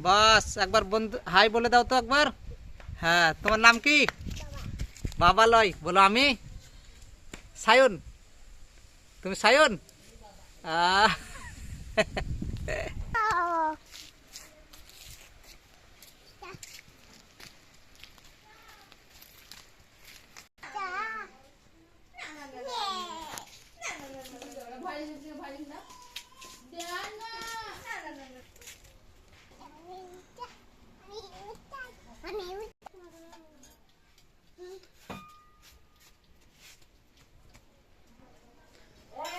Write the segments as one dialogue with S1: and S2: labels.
S1: বাস একবার বন্ধু হাই বলে দাও তো একবার হ্যাঁ তোমার নাম কি বাবা লয় বলো আমি সায়ন তুমি সায়ন আহ,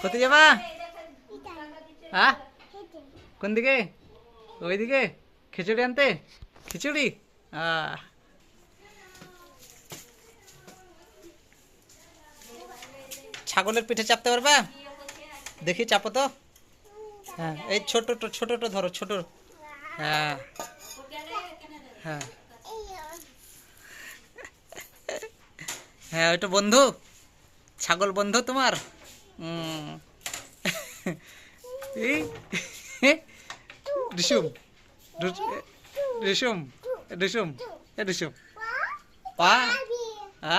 S1: কোথায় যাবা? হ্যাঁ? কোন দিকে ওইদিকে? খিচুড়ি আনতে? খিচুড়ি। ছাগলের পিঠে চাপতে পারবা? দেখি, চাপো তো। হ্যাঁ এই ছোট ছোটটা ধরো, ছোট। হ্যাঁ। হ্যাঁ। হ্যাঁ ওইটা বন্ধু। ছাগল বন্ধু তোমার? ഋഷും ഋഷും ഋഷും ഋഷും പാ ആ